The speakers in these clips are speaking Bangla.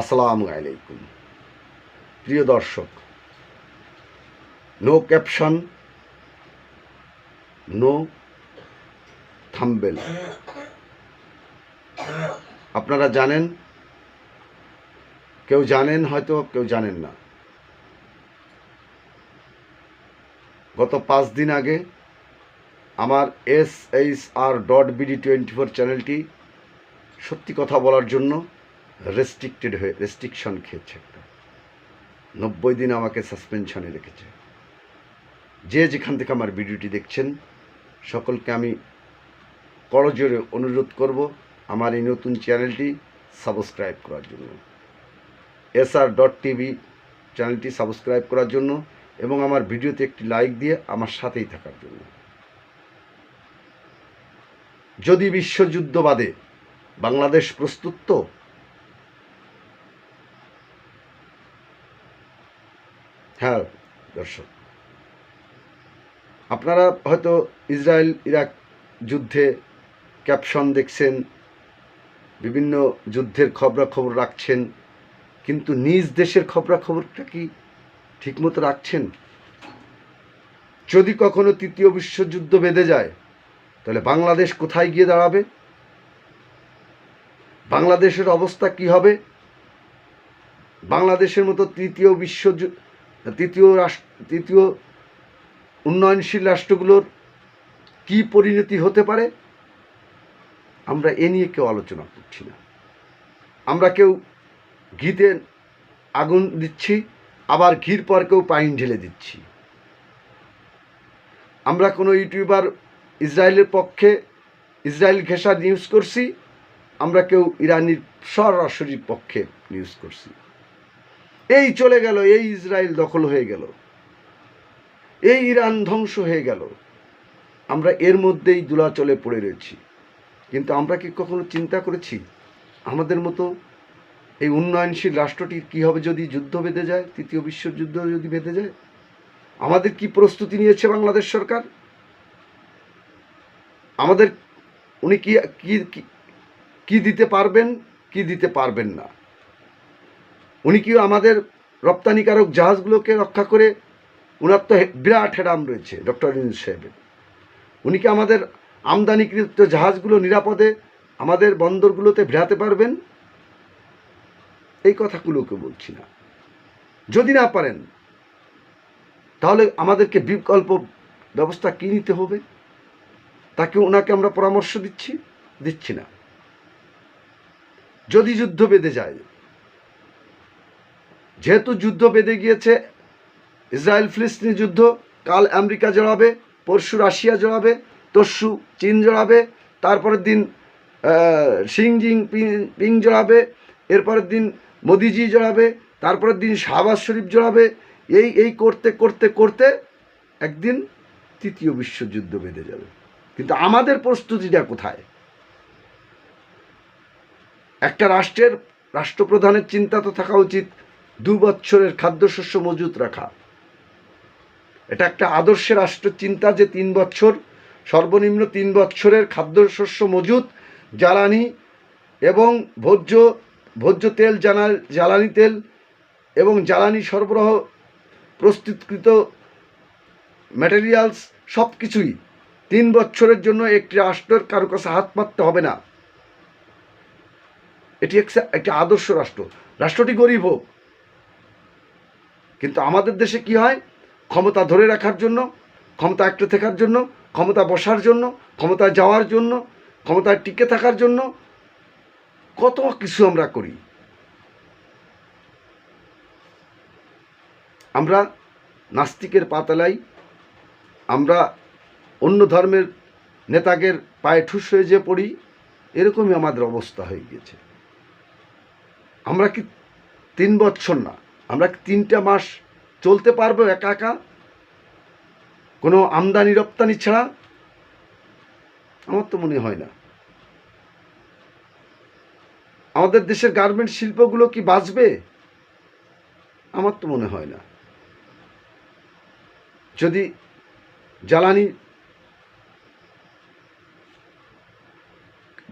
আসসালামু আলাইকুম। প্রিয় দর্শক নো ক্যাপশন নো থাম্বেল আপনারা জানেন, কেউ জানেন হয়তো, কেউ জানেন না। গত পাঁচ দিন আগে আমার S H R dot BD twenty four চ্যানেলটি সত্যি কথা বলার জন্য রেস্ট্রিক্টেড হয়ে রেস্ট্রিকশন খেয়েছে একটা। নব্বই দিন আমাকে সাসপেনশনে রেখেছে। যে যেখান থেকে আমার ভিডিওটি দেখছেন, সকলকে আমি করজোরে অনুরোধ করব আমার এই নতুন চ্যানেলটি সাবস্ক্রাইব করার জন্য। এস আর ডট টিভি চ্যানেলটি সাবস্ক্রাইব করার জন্য এবং আমার ভিডিওতে একটি লাইক দিয়ে আমার সাথেই থাকার জন্য। যদি বিশ্বযুদ্ধ বাদে বাংলাদেশ প্রস্তুত তো হ্যাঁ দর্শক। আপনারা হয়তো ইসরায়েল, ইরাক যুদ্ধে ক্যাপশন দেখছেন, বিভিন্ন যুদ্ধের খবরাখবর রাখছেন, কিন্তু নিজ দেশের খবরাখবরটা কি ঠিকমতো রাখছেন? যদি কখনো তৃতীয় বিশ্বযুদ্ধ বেঁধে যায়, তাহলে বাংলাদেশ কোথায় গিয়ে দাঁড়াবে? বাংলাদেশের অবস্থা কি হবে? বাংলাদেশের মতো তৃতীয় বিশ্বযুদ্ধ তৃতীয় রাষ্ট্র, তৃতীয় উন্নয়নশীল রাষ্ট্রগুলোর কি পরিণতি হতে পারে, আমরা এ নিয়ে কেউ আলোচনা করছি না। আমরা কেউ ঘিতে আগুন দিচ্ছি, আবার ঘির পর কেউ পাইন ঢেলে দিচ্ছি। আমরা কোনো ইউটিউবার ইসরায়েলের পক্ষে ইসরায়েল ঘেঁষা নিউজ করছি, আমরা কেউ ইরানির সরাসরি পক্ষে নিউজ করছি। এই চলে গেল, এই ইসরায়েল দখল হয়ে গেল। এই ইরান ধ্বংস হয়ে গেল। আমরা এর মধ্যেই দুলাচলে পড়ে রয়েছি। কিন্তু আমরা কি কখনো চিন্তা করেছি? আমাদের মতো এই উন্নয়নশীল রাষ্ট্রটির কী হবে যদি যুদ্ধ বেঁধে যায়, তৃতীয় বিশ্বযুদ্ধ যদি বেঁধে যায়? আমাদের কি প্রস্তুতি নিয়েছে বাংলাদেশ সরকার? আমাদের উনি কি কি, কি- কি দিতে পারবেন, কি দিতে পারবেন না? উনি কি আমাদের রপ্তানিকারক জাহাজগুলোকে রক্ষা করে ওনার তো বিরাট হেরাম রয়েছে, ডক্টর ইউনুস সাহেবের। উনি কি আমাদের আমদানিকৃত জাহাজগুলো নিরাপদে আমাদের বন্দরগুলোতে ভেড়াতে পারবেন? এই কথাগুলোকে বলছি না। যদি না পারেন, তাহলে আমাদেরকে বিকল্প ব্যবস্থা কী নিতে হবে? তাকে ওনাকে আমরা পরামর্শ দিচ্ছি? দিচ্ছি না। যদি যুদ্ধ বেঁধে যায় যেহেতু যুদ্ধ বেঁধে গিয়েছে ইসরায়েল ফিলিস্তিনি যুদ্ধ, কাল আমেরিকা জড়াবে, পরশু রাশিয়া জড়াবে, তরশু চীন জড়াবে, তারপরের দিন শিংজিং পিং- পিং জড়াবে, এরপরের দিন মোদিজি জড়াবে, তারপরের দিন শাহবাজ শরীফ জড়াবে, এই এই করতে করতে করতে একদিন তৃতীয় বিশ্বযুদ্ধ বেঁধে যাবে। কিন্তু আমাদের প্রস্তুতিটা কোথায়? একটা রাষ্ট্রের রাষ্ট্রপ্রধানের চিন্তা তো থাকা উচিত দু বছরের খাদ্যশস্য মজুত রাখা। এটা একটা আদর্শ রাষ্ট্র চিন্তা যে তিন বছর, সর্বনিম্ন তিন বছরের খাদ্যশস্য মজুত, জ্বালানি এবং ভোজ্য ভোজ্য তেল জানা জ্বালানি তেল এবং জ্বালানি সরবরাহ, প্রস্তুতকৃত ম্যাটেরিয়ালস সব কিছুই তিন বছরের জন্য একটি রাষ্ট্রের কারও কাছে হাত পাততে হবে না। এটি একটা- আদর্শ রাষ্ট্র। রাষ্ট্রটি গরিব হোক কিন্তু আমাদের দেশে কি হয়? ক্ষমতা ধরে রাখার জন্য, ক্ষমতা একটু থাকার জন্য, ক্ষমতা বসার জন্য, ক্ষমতা যাওয়ার জন্য ক্ষমতায় টিকে থাকার জন্য কত কিছু আমরা করি। আমরা নাস্তিকের পাতালাই, আমরা অন্য ধর্মের নেতাদের পায়ে ঠুস হয়ে যে পড়ি, এরকমই আমাদের অবস্থা হয়ে গিয়েছে। আমরা কি তিন বছর না আমরা তিনটা মাস চলতে পারব একা একা। কোনো আমদানি, রপ্তানি ছাড়া আমার তো মনে হয় না। আমাদের দেশের গার্মেন্ট শিল্পগুলো কি বাঁচবে? আমার তো মনে হয় না। যদি জ্বালানি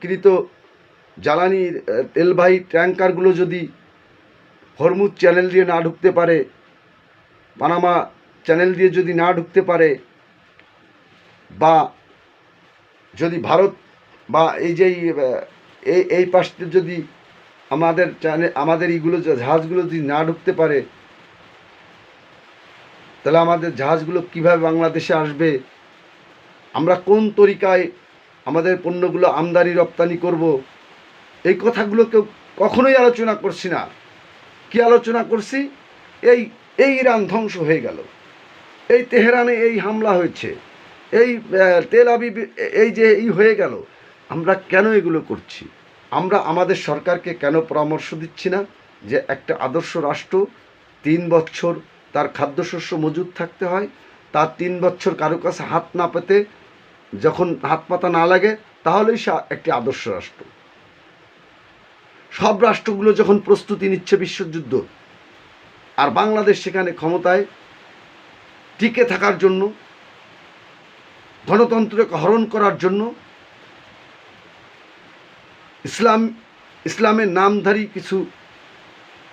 কৃত জ্বালানির তেলবাহী ট্যাঙ্কারগুলো যদি হরমুজ চ্যানেল দিয়ে না ঢুকতে পারে পানামা চ্যানেল দিয়ে যদি না ঢুকতে পারে বা যদি ভারত বা এই যে এই, এই পাশে যদি আমাদের চ্যানেল আমাদের এইগুলো জাহাজগুলো যদি না ঢুকতে পারে তাহলে আমাদের জাহাজগুলো কীভাবে বাংলাদেশে আসবে? আমরা কোন তরিকায় আমাদের পণ্যগুলো আমদানি রপ্তানি করব? এই কথাগুলো কেউ কখনোই আলোচনা করছি না। আলোচনা করছি? এই এই ইরান ধ্বংস হয়ে গেল। এই তেহরানে এই হামলা হয়েছে। এই তেল আবিব, এই যে এই হয়ে গেল, আমরা কেন এগুলো করছি? আমরা আমাদের সরকারকে কেন পরামর্শ দিচ্ছি না যে একটা আদর্শ রাষ্ট্র, তিন বছর তার খাদ্যশস্য মজুদ থাকতে হয়, তার তিন বছর কারও কাছে হাত না পেতে যখন হাত পাতা না লাগে, তাহলেই সে একটি আদর্শ রাষ্ট্র। সব রাষ্ট্রগুলো যখন প্রস্তুতি নিচ্ছে বিশ্বযুদ্ধ, আর বাংলাদেশ সেখানে ক্ষমতায় টিকে থাকার জন্য, গণতন্ত্রকে হরণ করার জন্য, ইসলাম, ইসলামের নামধারী কিছু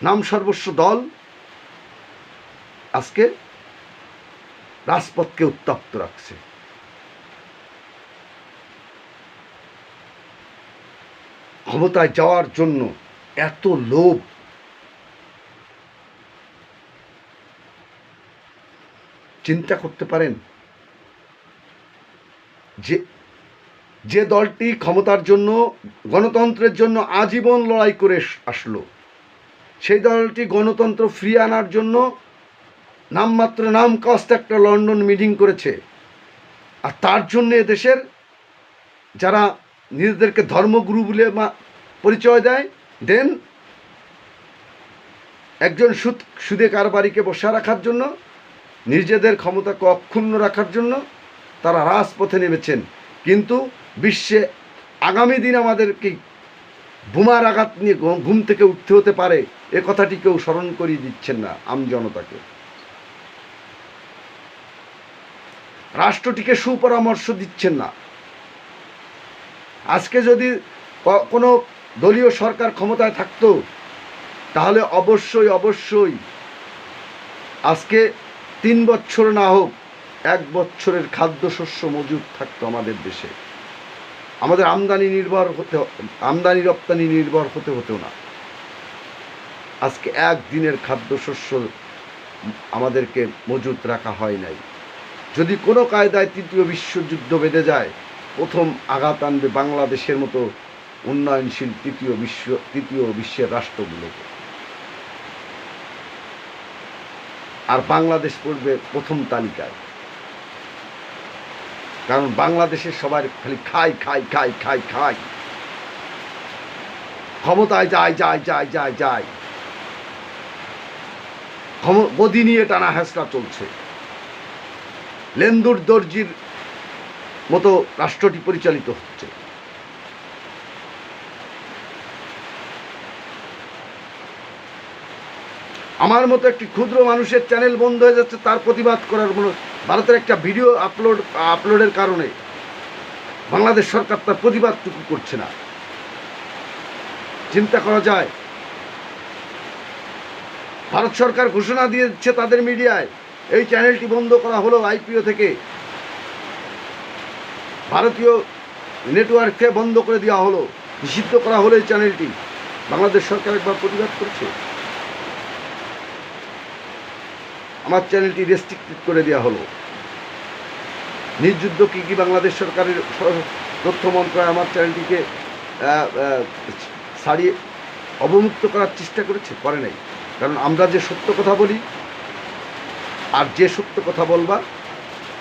নাম সর্বস্ব দল আজকে রাজপথকে উত্তপ্ত রাখছে। ক্ষমতায় যাওয়ার জন্য এত লোভ। চিন্তা করতে পারেন যে যে দলটি ক্ষমতার জন্য, গণতন্ত্রের জন্য আজীবন লড়াই করে আসলো, সেই দলটি গণতন্ত্র ফিরিয়ে আনার জন্য নামমাত্র নাম কষ্ট একটা লন্ডন মিটিং করেছে। আর তার জন্য দেশের যারা নিজেদেরকে ধর্মগুরু বলে পরিচয় দেয় দেন একজন সুদ, সুদে কারবারিকে বসে রাখার জন্য, নিজেদের ক্ষমতাকে অক্ষুণ্ণ রাখার জন্য তারা রাজপথে নেমেছেন। কিন্তু বিশ্বে আগামী দিন আমাদেরকে বোমার আঘাত নিয়ে ঘুম থেকে উঠতে হতে পারে, এ কথাটি কেউ স্মরণ করিয়ে দিচ্ছেন না আম জনতাকে। রাষ্ট্রটিকে সুপরামর্শ দিচ্ছেন না। আজকে যদি কোনো দলীয় সরকার ক্ষমতায় থাকতো, তাহলে অবশ্যই অবশ্যই আজকে তিন বছর না হোক, এক বছরের খাদ্যশস্য মজুদ থাকতো আমাদের দেশে। আমাদের আমদানি নির্ভর হতে আমদানি রপ্তানি নির্ভর হতে হতো না। আজকে এক একদিনের খাদ্যশস্য আমাদেরকে মজুদ রাখা হয় নাই। যদি কোনো কায়দায় তৃতীয় বিশ্বযুদ্ধ বেঁধে যায় প্রথম আঘাত আনবে বাংলাদেশের মতো উন্নয়নশীল তৃতীয় বিশ্ব, তৃতীয় বিশ্বের রাষ্ট্রগুলোকে। আর বাংলাদেশ পড়বে প্রথম তালিকায়। কারণ বাংলাদেশের সবার খালি খাই খাই খাই খাই খাই। ক্ষমতায় যায় যায় যায় যায় যায়। গদি নিয়ে টানা হেঁচড়া চলছে। লেন্দুর দর্জির মতো রাষ্ট্রটি পরিচালিত হচ্ছে। আমার মতো একটি ক্ষুদ্র মানুষের চ্যানেল বন্ধ হয়ে যাচ্ছে, তার প্রতিবাদ করার কোনো ভারতের একটা ভিডিও আপলোড আপলোডের কারণে বাংলাদেশ সরকার তার প্রতিবাদটুকু করছে না। চিন্তা করা যায়, ভারত সরকার ঘোষণা দিয়েছে তাদের মিডিয়ায়, এই চ্যানেলটি বন্ধ করা হলো আইপিও থেকে। ভারতীয় নেটওয়ার্ককে বন্ধ করে দেওয়া হলো নিষিদ্ধ করা হলো এই চ্যানেলটি। বাংলাদেশ সরকার একবার প্রতিবাদ করছে। আমার চ্যানেলটি রেস্ট্রিক্টেড করে দেওয়া হলো। নির্যুদ্ধ কি কি বাংলাদেশ সরকারের তথ্য মন্ত্রণালয় আমার চ্যানেলটিকে আহ, অবমুক্ত করার চেষ্টা করেছে? করে নাই। কারণ আমরা যে সত্য কথা বলি আর যে সত্য কথা বলবা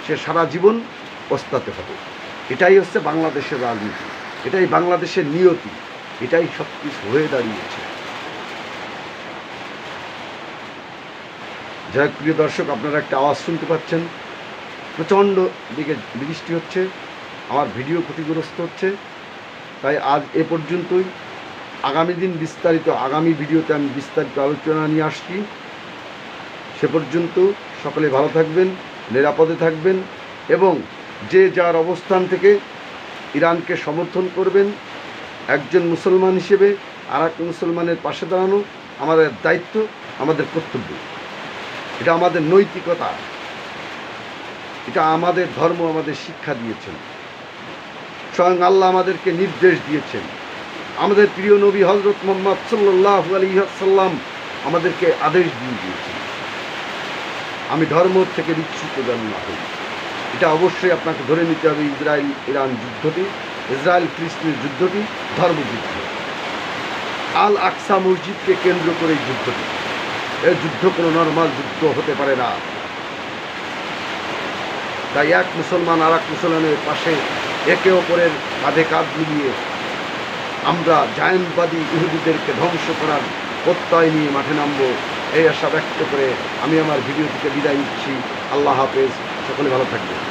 সে সারা জীবন পস্তাতে হবে। এটাই হচ্ছে বাংলাদেশের রাজনীতি। এটাই বাংলাদেশের নিয়তি। এটাই সব কিছু হয়ে দাঁড়িয়েছে। যাই প্রিয় দর্শক, আপনারা একটা আওয়াজ শুনতে পাচ্ছেন। প্রচণ্ড দিকে বৃষ্টি হচ্ছে। আমার ভিডিও ক্ষতিগ্রস্ত হচ্ছে। তাই আজ এ পর্যন্তই। আগামী দিন বিস্তারিত, আগামী ভিডিওতে আমি বিস্তারিত আলোচনা নিয়ে আসছি। সে পর্যন্ত সকলে ভালো থাকবেন, নিরাপদে থাকবেন এবং যে যার অবস্থান থেকে ইরানকে সমর্থন করবেন, একজন মুসলমান হিসেবে আর এক মুসলমানের পাশে দাঁড়ানো আমাদের দায়িত্ব, আমাদের কর্তব্য। এটা আমাদের নৈতিকতা। এটা আমাদের ধর্ম, আমাদের শিক্ষা দিয়েছেন। স্বয়ং আল্লাহ আমাদেরকে নির্দেশ দিয়েছেন। আমাদের প্রিয় নবী হজরত মোহাম্মদ সাল্লাহ আলহিহাসাল্লাম আমাদেরকে আদেশ দিয়ে দিয়েছেন। আমি ধর্ম থেকে বিচ্ছুত যেন না এটা অবশ্যই আপনাকে ধরে নিতে হবে ইসরায়েল ইরান যুদ্ধটি, ইসরায়েল ফিলিস্তিনের যুদ্ধটি, ধর্মযুদ্ধ। আল আকসা মসজিদকে কেন্দ্র করে এই যুদ্ধটি। এই যুদ্ধ কোনো নর্মাল যুদ্ধ হতে পারে না। তাই এক মুসলমান আর এক মুসলমানের পাশে একে অপরের কাঁধে কাঁধ মিলিয়ে আমরা জায়নবাদী ইহুদিদেরকে ধ্বংস করার প্রত্যয় নিয়ে মাঠে নামবো, এই আশা ব্যক্ত করে আমি আমার ভিডিও থেকে বিদায় নিচ্ছি। আল্লাহ হাফেজ। সকলে ভালো থাকবেন।